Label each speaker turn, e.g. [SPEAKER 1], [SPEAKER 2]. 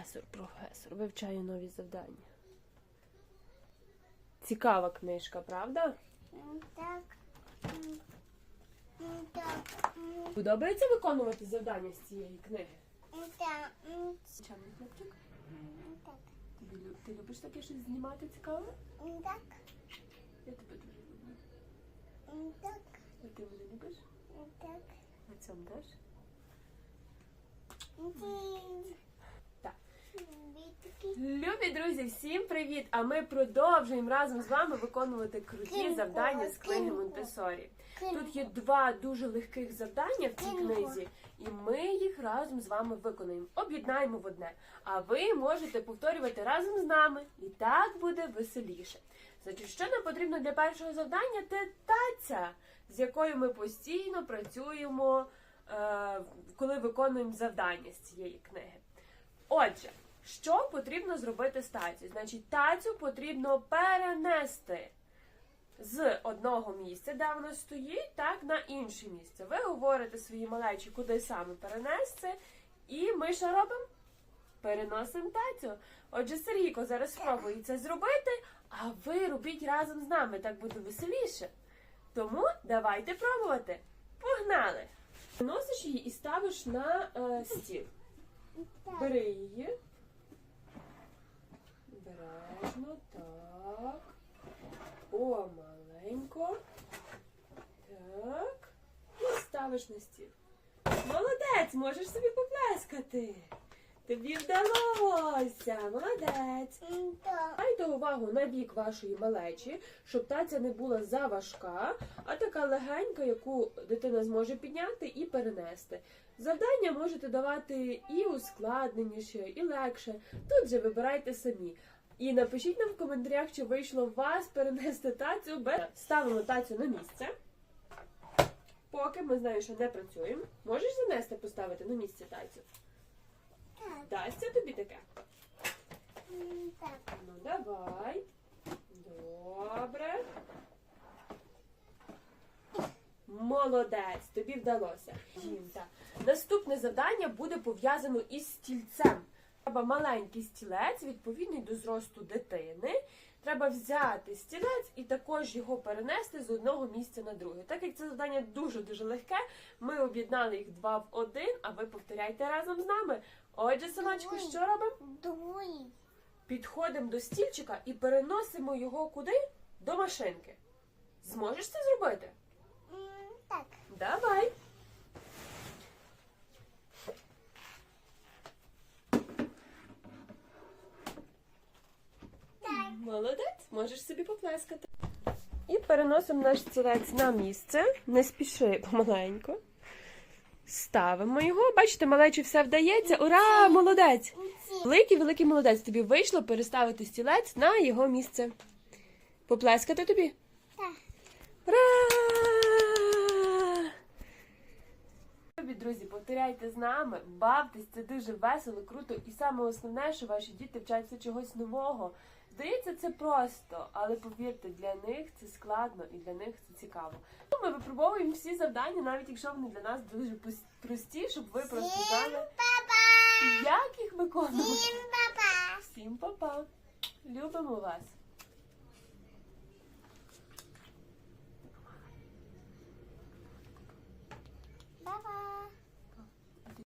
[SPEAKER 1] Професор, професор, вивчаю нові завдання. Цікава книжка, правда?
[SPEAKER 2] Так. Так.
[SPEAKER 1] Подобається виконувати завдання з цієї книги?
[SPEAKER 2] Так.
[SPEAKER 1] Чемний хлопчик?
[SPEAKER 2] Так.
[SPEAKER 1] Ти любиш таке щось знімати цікаве?
[SPEAKER 2] Так.
[SPEAKER 1] Я тебе дуже люблю.
[SPEAKER 2] Так.
[SPEAKER 1] А ти мене любиш?
[SPEAKER 2] Так.
[SPEAKER 1] А цьому теж? Так. Друзі, всім привіт! А ми продовжуємо разом з вами виконувати круті завдання з книги. Монтесорі. Тут є два дуже легких завдання в цій книзі, і ми їх разом з вами виконуємо. Об'єднаємо в одне. А ви можете повторювати разом з нами, і так буде веселіше. Значить, що нам потрібно для першого завдання? Це таця, з якою ми постійно працюємо, е, коли виконуємо завдання з цієї книги. Отже, що потрібно зробити з тацю? Значить, тацю потрібно перенести з одного місця, де вона стоїть, так на інше місце. Ви говорите свої малечі, куди саме перенести, і ми що робимо? Переносимо тацю. Отже, Сергійко зараз спробує це зробити, а ви робіть разом з нами, так буде веселіше. Тому давайте пробувати. Погнали! Носиш її і ставиш на е, стіл. Бери її. Бережно, так. О, маленько. Так. І ставиш на стіл. Молодець, можеш собі поплескати. Тобі вдалося. Молодець. Дайте увагу на вік вашої малечі, щоб таця не була заважка, а така легенька, яку дитина зможе підняти і перенести. Завдання можете давати і ускладненіше, і легше. Тут же вибирайте самі. І напишіть нам в коментарях, чи вийшло вас перенести тацю без ставимо тацю на місце. Поки ми знаємо, що не працюємо. Можеш занести, поставити на місце тацю?
[SPEAKER 2] Так.
[SPEAKER 1] Дасться тобі таке?
[SPEAKER 2] Так.
[SPEAKER 1] Ну, давай. Добре. Молодець, тобі вдалося. Жінка. Наступне завдання буде пов'язано із стільцем. Треба маленький стілець, відповідний до зросту дитини. Треба взяти стілець і також його перенести з одного місця на друге. Так як це завдання дуже-дуже легке, ми об'єднали їх два в один, а ви повторяйте разом з нами. Отже, синочку, що робимо?
[SPEAKER 2] Дуй.
[SPEAKER 1] Підходимо до стільчика і переносимо його куди? До машинки. Зможеш це зробити?
[SPEAKER 2] Так.
[SPEAKER 1] Давай.
[SPEAKER 2] Так.
[SPEAKER 1] Молодець, можеш собі поплескати. І переносимо наш стілець на місце. Не спіши помаленьку. Ставимо його. Бачите, малечі все вдається. Ура! Молодець! Великий великий молодець. Тобі вийшло переставити стілець на його місце. Поплескати тобі?
[SPEAKER 2] Так.
[SPEAKER 1] Ура! Любі друзі, повторяйте з нами, бавтесь, це дуже весело, круто, і саме основне, що ваші діти вчаться чогось нового. Здається, це просто, але повірте, для них це складно і для них це цікаво. Ну, Ми випробовуємо всі завдання, навіть якщо вони для нас дуже прості, щоб ви просто знали,
[SPEAKER 2] Папа.
[SPEAKER 1] як їх виконувати.
[SPEAKER 2] Всім папа.
[SPEAKER 1] Всім па-па! Любимо вас!